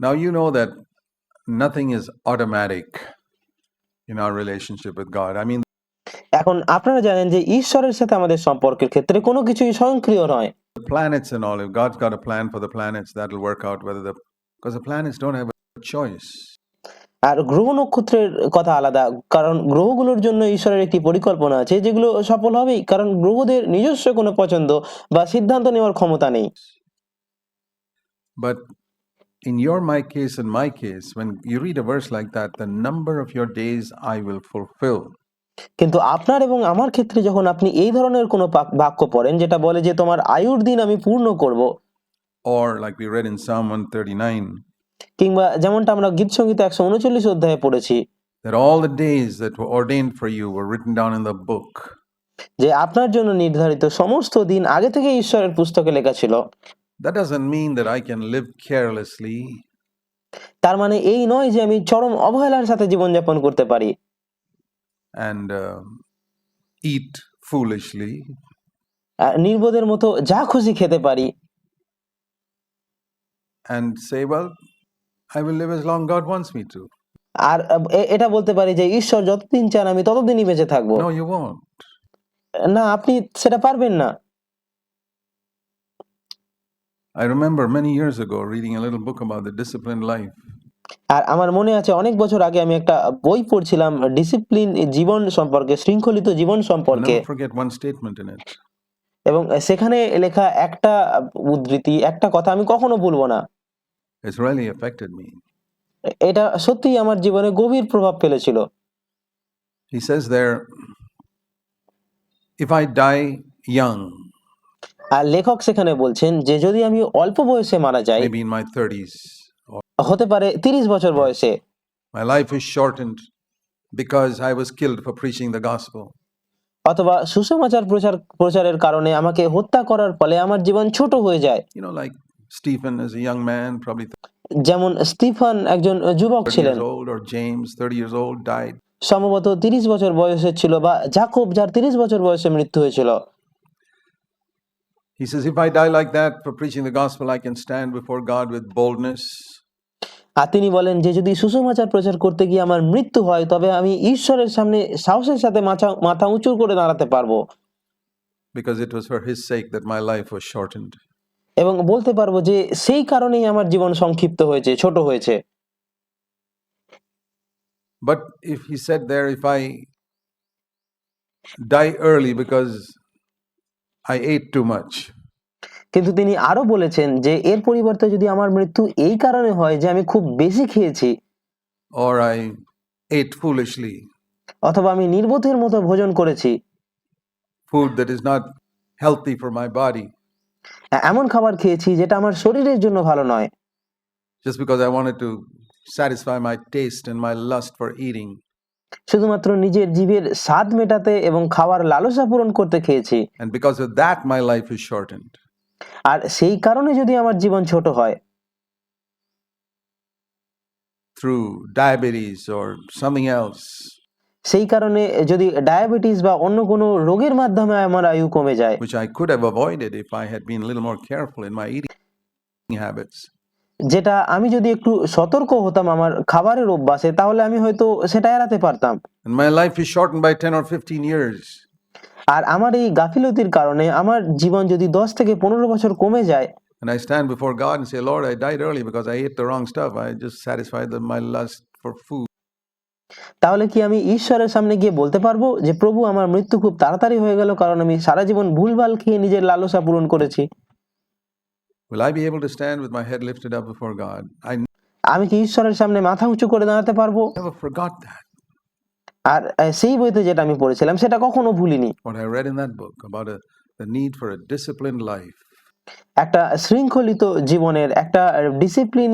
Now, you know that nothing is automatic in our relationship with God. I mean, এখন আপনারা জানেন যে ঈশ্বরের সাথে আমাদের সম্পর্কের ক্ষেত্রে কোনো কিছুই স্বয়ংক্রিয় নয় the planets and all, if God's got a plan for the planets, that'll work out whether the. Because the planets don't have a choice. আর গ্রহ নক্ষত্রের কথা আলাদা কারণ গ্রহগুলোর জন্য ঈশ্বরের একটি পরিকল্পনা আছে যেগুলো সফল হবেই কারণ গ্রহদের নিজস্ব কোনো পছন্দ বা সিদ্ধান্ত নেওয়ার ক্ষমতা নেই But in your, my case, and my case, when you read a verse like that, the number of your days I will fulfill. কিন্তু আপনার এবং আমার ক্ষেত্রে যখন আপনি এই ধরনের কোনো বাক্য পড়েন যেটা বলে যে তোমার আয়ুর দিন আমি পূর্ণ করব Or, like we read in Psalm 139, কিংবা যেমনটা আমরা গীত একশো উনচল্লিশ অধ্যায়ে পড়েছি that all the days that were ordained for you were written down in the book. যে আপনার জন্য নির্ধারিত সমস্ত দিন আগে থেকে ঈশ্বরের পুস্তকে লেখা ছিল That doesn't mean that I can live carelessly তার মানে এই নয় যে আমি চরম অবহেলার সাথে জীবনযাপন করতে পারি and um eat foolishly আহ, নির্বোধের মতো যা খুশি খেতে পারি and say, Well, I will live as long God wants me to. আর এ- এটা বলতে পারি যে ঈশ্বর যতদিন চান আমি ততদিনই বেঁচে থাকব No, you won't. না আপনি সেটা পারবেন না I remember many years ago reading a little book about the disciplined life. আর আমার মনে আছে অনেক বছর আগে আমি একটা বই পড়ছিলাম ডিসিপ্লিন জীবন সম্পর্কে শৃঙ্খলিত জীবন সম্পর্কে। এবং সেখানে লেখা একটা উদ্ধৃতি একটা কথা আমি কখনো ভুলবো না। এটা সত্যি আমার জীবনে গভীর প্রভাব ফেলেছিল। He says there, if I die আর লেখক সেখানে বলছেন যে যদি আমি অল্প বয়সে মারা যাই maybe in my 30s, হতে পারে তিরিশ বছর বয়সে। My life is shortened because I was killed for preaching the gospel. অথবা সুসমাচার প্রচার প্রচারের কারণে আমাকে হত্যা করার ফলে আমার জীবন ছোট হয়ে যায়। You know, like Stephen as a young man, probably যেমন স্টিফান একজন যুবক ছিলেন। or James, 30 years old, died. সম্ভবত তিরিশ বছর বয়সে ছিল বা জাকব যার তিরিশ বছর বয়সে মৃত্যু হয়েছিল। He says, If I die like that for preaching the gospel, I can stand before God with boldness. আর তিনি বলেন যে যদি সুসমাচার প্রচার করতে গিয়ে আমার মৃত্যু হয় তবে আমি ঈশ্বরের সামনে সাহসের সাথে মাথা মাথা উঁচু করে দাঁড়াতে পারব because it was for his sake that my life was shortened. এবং বলতে পারব যে সেই কারণেই আমার জীবন সংক্ষিপ্ত হয়েছে ছোট হয়েছে But if he said there, if I die early because I ate too much, কিন্তু তিনি আরও বলেছেন যে এর পরিবর্তে যদি আমার মৃত্যু এই কারণে হয় যে আমি খুব বেশি খেয়েছি or I ate foolishly, অথবা আমি নির্বোধের মতো ভোজন করেছি food that is not healthy for my body, এমন খাবার খেয়েছি যেটা আমার শরীরের জন্য ভালো নয় just because I wanted to satisfy my taste and my lust for eating, শুধুমাত্র নিজের জীবের স্বাদ মেটাতে এবং খাওয়ার লালসা পূরণ করতে খেয়েছি and because of that, my life is shortened. আর সেই কারণে যদি আমার জীবন ছোট হয় Through diabetes or something else, সেই কারণে যদি ডায়াবেটিস বা অন্য কোনো রোগের মাধ্যমে আমার আয়ু কমে যায় which I could have avoided if I had been a little more careful in my eating habits. যেটা আমি যদি একটু সতর্ক হতাম আমার খাবারের অভ্যাসে তাহলে আমি হয়তো সেটা এড়াতে পারতাম my life is shortened by 10 or 15 years. আর আমার এই গাফিলতির কারণে আমার জীবন যদি দশ থেকে পনেরো বছর কমে যায় And I stand before God and say, Lord, I died early because I ate the wrong stuff. I just satisfied the, my lust for food. তাহলে কি আমি ঈশ্বরের সামনে গিয়ে বলতে পারব যে প্রভু আমার মৃত্যু খুব তাড়াতাড়ি হয়ে গেল কারণ আমি সারা জীবন ভুলভাল খেয়ে নিজের লালসা পূরণ করেছি Will I be able to stand with my head lifted up before God? I আমি কি ঈশ্বরের সামনে মাথা উঁচু করে দাঁড়াতে পারব never forgot that. আর সেই বইতে যেটা আমি পড়েছিলাম সেটা কখনো ভুলিনি What I read in that book about a, the need for a disciplined life. একটা শৃঙ্খলিত জীবনের একটা ডিসিপ্লিন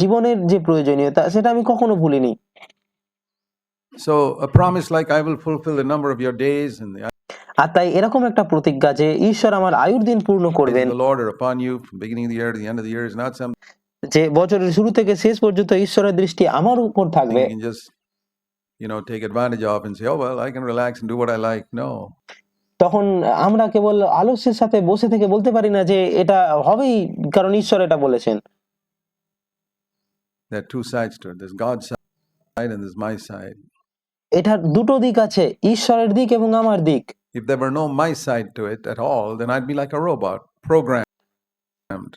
জীবনের যে প্রয়োজনীয়তা সেটা আমি কখনো ভুলিনি So, a promise like, I will fulfill the number of your days and the আর তাই এরকম একটা প্রতিজ্ঞা যে ঈশ্বর আমার আয়ুর দিন পূর্ণ করবেন। যে বছরের শুরু থেকে শেষ পর্যন্ত ঈশ্বরের দৃষ্টি আমার উপর থাকবে। তখন আমরা কেবল আলস্যের সাথে বসে থেকে বলতে পারি না যে এটা হবেই কারণ ঈশ্বর এটা বলেছেন। এটার দুটো দিক আছে ঈশ্বরের দিক এবং আমার দিক। If there were no my side to it at all, then I'd be like a robot, programmed.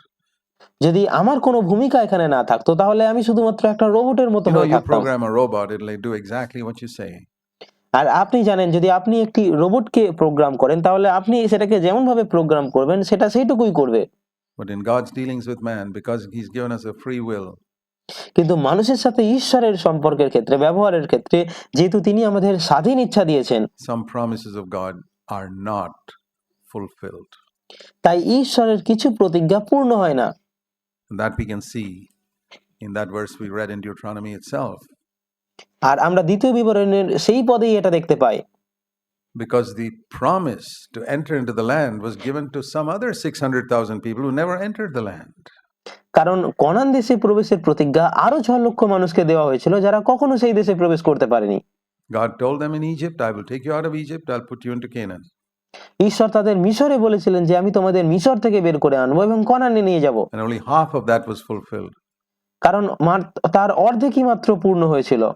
যদি আমার কোনো ভূমিকা এখানে না থাকতো তাহলে আমি শুধুমাত্র একটা রোবটের মতো হয়ে you program a robot, it'll do exactly what you say. আর আপনি জানেন যদি আপনি একটি রোবটকে প্রোগ্রাম করেন তাহলে আপনি সেটাকে যেমন ভাবে প্রোগ্রাম করবেন সেটা সেইটুকুই করবে But in God's dealings with man, because He's given us a free will, কিন্তু মানুষের সাথে ঈশ্বরের সম্পর্কের ক্ষেত্রে ব্যবহারের ক্ষেত্রে যেহেতু তিনি আমাদের স্বাধীন ইচ্ছা দিয়েছেন। Some promises of God are not fulfilled তাই ঈশ্বরের কিছু প্রতিজ্ঞা পূর্ণ হয় না। That we can see in that verse we read in আর আমরা দ্বিতীয় বিবরণের সেই পদেই এটা দেখতে পাই। Because the to enter into the land was given to some other 600,000 people never entered the land. কারণ কনান দেশে প্রবেশের প্রতিজ্ঞা আরও ছ লক্ষ মানুষকে দেওয়া হয়েছিল যারা কখনো সেই দেশে প্রবেশ করতে পারেনি। ঈশ্বর তাদের মিশরে বলেছিলেন যে আমি তোমাদের মিশর থেকে বের করে আনব এবং কনানে নিয়ে যাব। কারণ তার অর্ধেকই মাত্র পূর্ণ হয়েছিল।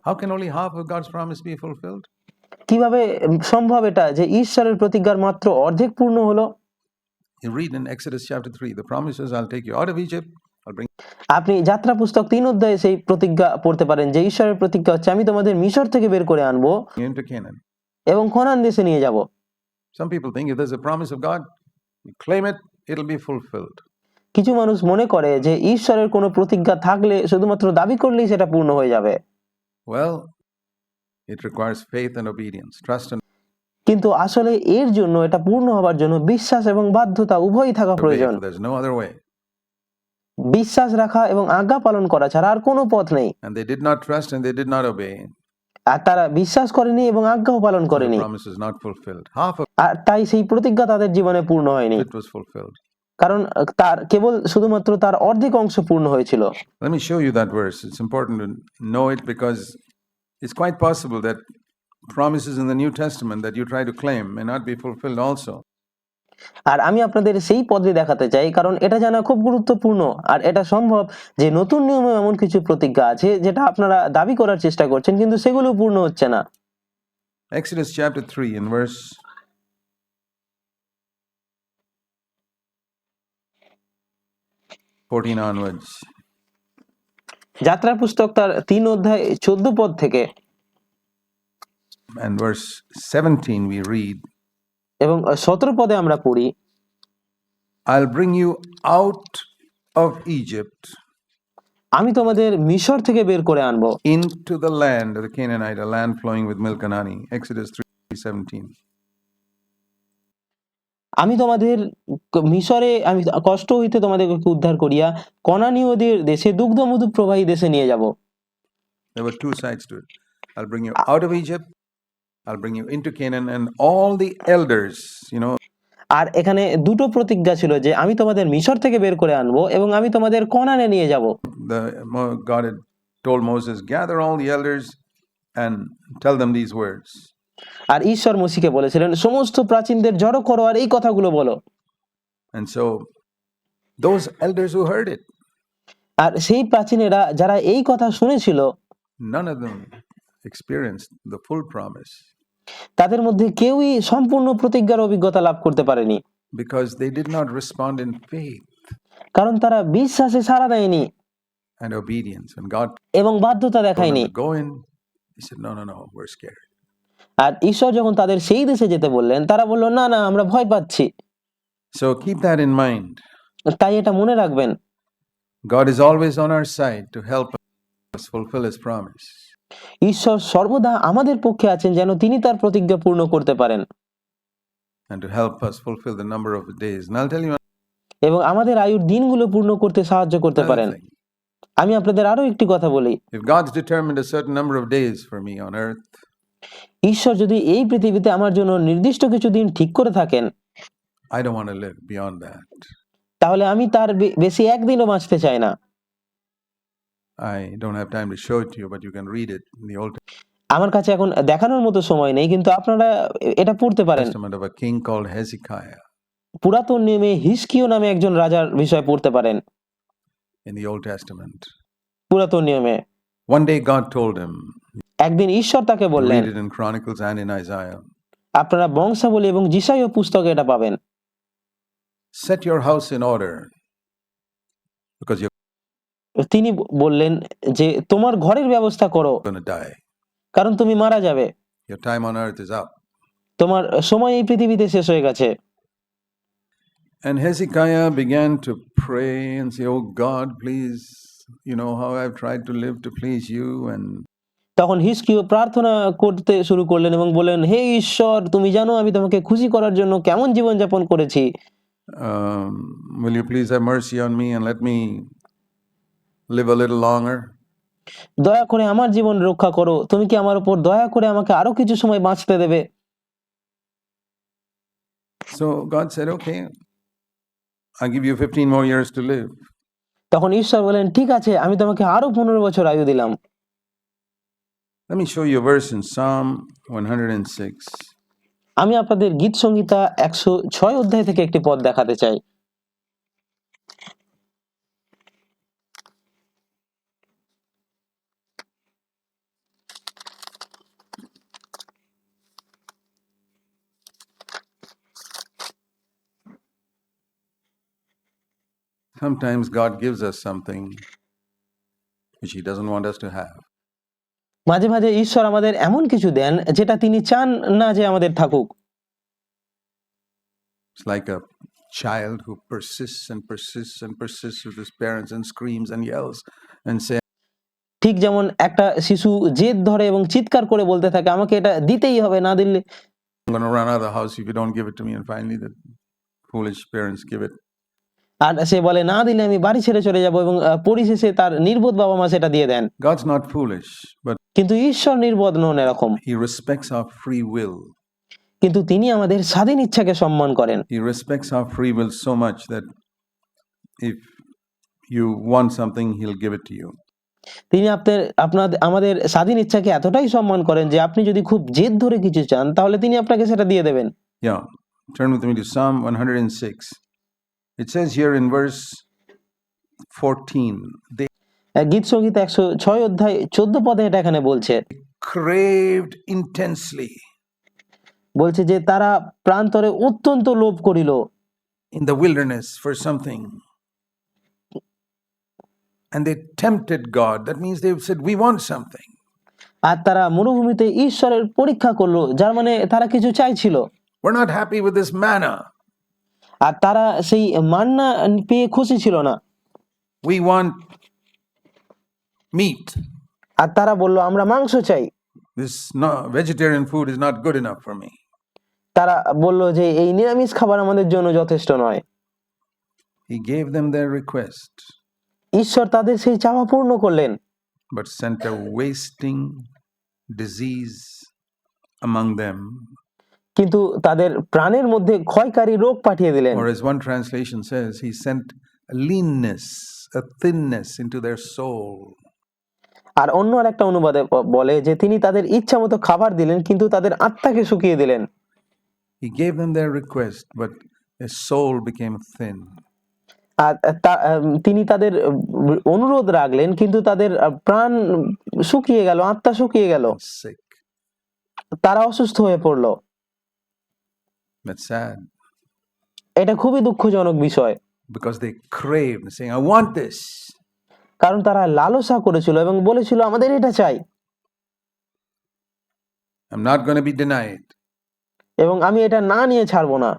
কীভাবে সম্ভব এটা যে ঈশ্বরের প্রতিজ্ঞার মাত্র অর্ধেক পূর্ণ হলো? You read in Exodus chapter 3, the promises, I'll take you আপনি যাত্রা পুস্তক তিন অধ্যায়ে সেই প্রতিজ্ঞা পড়তে পারেন যে ঈশ্বরের প্রতিজ্ঞা হচ্ছে আমি তোমাদের মিশর থেকে বের করে আনব. এবং কনান দেশে নিয়ে যাব Some people think if there's a promise of God, you claim it, it'll be fulfilled. কিছু মানুষ মনে করে যে ঈশ্বরের কোনো প্রতিজ্ঞা থাকলে শুধুমাত্র দাবি করলেই সেটা পূর্ণ হয়ে যাবে Well, it requires faith and obedience, trust and কিন্তু আসলে এর জন্য এটা পূর্ণ হবার জন্য বিশ্বাস এবং বাধ্যতা উভয়ই থাকা প্রয়োজন There's no other way. বিশ্বাস রাখা এবং আজ্ঞা পালন করা ছাড়া আর কোনো পথ নেই And they did not trust and they did not obey. আর তারা বিশ্বাস করেনি এবং আজ্ঞাও পালন করেনি promise is not fulfilled. Half of আর তাই সেই প্রতিজ্ঞা তাদের জীবনে পূর্ণ হয়নি it was fulfilled. কারণ তার কেবল শুধুমাত্র তার অর্ধেক অংশ পূর্ণ হয়েছিল Let me show you that verse. It's important to know it because it's quite possible that promises in the New Testament that you try to claim may not be fulfilled also. আর আমি আপনাদের সেই পদে দেখাতে চাই কারণ এটা জানা খুব গুরুত্বপূর্ণ। আর এটা সম্ভব যে নতুন নিয়মে এমন কিছু প্রতিজ্ঞা আছে যেটা আপনারা দাবি করার চেষ্টা করছেন কিন্তু সেগুলো পূর্ণ হচ্ছে না। Exodus chapter 3 in verse 14 onwards. যাত্রা পুস্তক তার তিন অধ্যায় চোদ্দ পদ থেকে। And verse 17 we read, এবং সতেরো পদে আমরা পড়ি। I bring you out of Egypt আমি তোমাদের মিশর থেকে বের করে আনব। Into the land the land flowing with milk and honey আমি তোমাদের মিশরে আমি কষ্ট হইতে তোমাদেরকে উদ্ধার করিয়া কনানি ওদের দেশে দুগ্ধ মধু প্রবাহী দেশে নিয়ে যাব there two sides to it out of Egypt I'll bring you into Canaan, and all the elders, you know, আর এখানে দুটো প্রতিজ্ঞা ছিল যে আমি তোমাদের মিশর থেকে বের করে আনব এবং আমি তোমাদের কনানে নিয়ে যাব the God had told Moses, gather all the elders and tell them these words. আর ঈশ্বর মসিকে বলেছিলেন সমস্ত প্রাচীনদের জড়ো করো আর এই কথাগুলো বলো And so those elders who heard it, আর সেই প্রাচীনেরা যারা এই কথা শুনেছিল none of them experienced the full promise তাদের মধ্যে কেউই সম্পূর্ণ প্রতিজ্ঞার অভিজ্ঞতা লাভ করতে পারেনি। Because they did not respond in faith কারণ তারা বিশ্বাসে সারা দেয়নি। and obedience and god এবং বাধ্যতা দেখায়নি। go in. He said no no no we're scared. আর ঈশ্বর যখন তাদের সেই দেশে যেতে বললেন তারা বলল না না আমরা ভয় পাচ্ছি। So keep that in mind. তাই এটা মনে রাখবেন। God is always on our side to help us fulfill his promise. ঈশ্বর সর্বদা আমাদের পক্ষে আছেন যেন তিনি তার প্রতিজ্ঞা পূর্ণ করতে পারেন। And to help us fulfill the number of days. And I'll tell you এবং আমাদের আয়ুর দিনগুলো পূর্ণ করতে সাহায্য করতে পারেন। আমি আপনাদের আরও একটি কথা বলি। If God's determined a certain number of days for me on earth, ঈশ্বর যদি এই পৃথিবীতে আমার জন্য নির্দিষ্ট কিছু দিন ঠিক করে থাকেন I don't want to live beyond that. তাহলে আমি তার বেশি একদিনও বাঁচতে চাই না। I don't have time to show it to you, but you can read it in the Old আমার কাছে এখন দেখানোর মতো সময় নেই কিন্তু আপনারা এটা পড়তে পারেন Testament of a king called Hezekiah পুরাতন নিয়মে হিসকিও নামে একজন রাজার বিষয় পড়তে পারেন in the Old Testament. পুরাতন নিয়মে One day God told him, একদিন ঈশ্বর তাকে বললেন read it in Chronicles and in Isaiah, আপনারা বংশাবলী এবং জিসাইয় পুস্তকে এটা পাবেন set your house in order because you're তিনি বললেন যে তোমার ঘরের ব্যবস্থা করো. কারণ তুমি মারা যাবে. তোমার সময় এই পৃথিবীতে শেষ হয়ে গেছে And Hezekiah began to pray and say, Oh God, please, you know how I've tried to live to please you. And তখন হিসকিও প্রার্থনা করতে শুরু করলেন এবং বললেন হে ঈশ্বর তুমি জানো আমি তোমাকে খুশি করার জন্য কেমন জীবনযাপন করেছি um, will you please have mercy on me and let me live a little longer? দয়া করে আমার জীবন রক্ষা করো তুমি কি আমার উপর দয়া করে আমাকে আরও কিছু সময় বাঁচতে দেবে So God said, Okay, I'll give you 15 more years to live. তখন ঈশ্বর বলেন ঠিক আছে আমি তোমাকে আরও পনেরো বছর আয়ু দিলাম Let me show you a verse in Psalm 106. আমি আপনাদের গীত একশো ছয় অধ্যায় থেকে একটি পদ দেখাতে চাই Sometimes God gives us something which He doesn't want us to have. মাঝে মাঝে ঈশ্বর আমাদের এমন কিছু দেন যেটা তিনি চান না যে আমাদের থাকুক It's like a child who persists and persists and persists with his parents and screams and yells and says, ঠিক যেমন একটা শিশু জেদ ধরে এবং চিৎকার করে বলতে থাকে আমাকে এটা দিতেই হবে না দিলে I'm going to run out of the house if you don't give it to me. And finally, the foolish parents give it. আর সে বলে না দিলে আমি বাড়ি ছেড়ে চলে যাব এবং পরিশেষে তার নির্বোধ বাবা মা সেটা দিয়ে দেন God's not foolish, but কিন্তু ঈশ্বর নির্বোধ নন এরকম He respects our free will. কিন্তু তিনি আমাদের স্বাধীন ইচ্ছাকে সম্মান করেন He respects our free will so much that if you want something, He'll give it to you. তিনি আপনার আপনাদের আমাদের স্বাধীন ইচ্ছাকে এতটাই সম্মান করেন যে আপনি যদি খুব জেদ ধরে কিছু চান তাহলে তিনি আপনাকে সেটা দিয়ে দেবেন Yeah. Turn with me to Psalm 106. It says here in verse 14, they গীত সংগীত একশো ছয় অধ্যায় চোদ্দ পদে এটা এখানে বলছে craved intensely বলছে যে তারা প্রান্তরে অত্যন্ত লোভ করিল in the wilderness for something. And they tempted God. That means they said, We want something. আর তারা মরুভূমিতে ঈশ্বরের পরীক্ষা করল যার মানে তারা কিছু চাইছিল We're not happy with this manna. আর তারা সেই মান্না পেয়ে খুশি ছিল না We want meat. আর তারা বলল আমরা মাংস চাই This no, vegetarian food is not good enough for me. তারা বলল যে এই নিরামিষ খাবার আমাদের জন্য যথেষ্ট নয় He gave them their request, ঈশ্বর তাদের সেই চাওয়া পূর্ণ করলেন but sent a wasting disease among them. কিন্তু তাদের প্রাণের মধ্যে ক্ষয়কারী রোগ পাঠিয়ে দিলেন। Or as one translation says, he sent a leanness, a thinness into their soul. আর অন্য আর একটা অনুবাদে বলে যে তিনি তাদের ইচ্ছা মতো খাবার দিলেন কিন্তু তাদের আত্মাকে শুকিয়ে দিলেন। He gave them their request, but their soul became thin. আর তিনি তাদের অনুরোধ রাখলেন কিন্তু তাদের প্রাণ শুকিয়ে গেল আত্মা শুকিয়ে গেল। তারা অসুস্থ হয়ে পড়ল। That's sad এটা খুবই দুঃখজনক বিষয় because they craved, saying, I want this. কারণ তারা লালসা করেছিল এবং বলেছিল আমাদের এটা চাই I'm not going to be denied. এবং আমি এটা না নিয়ে ছাড়বো না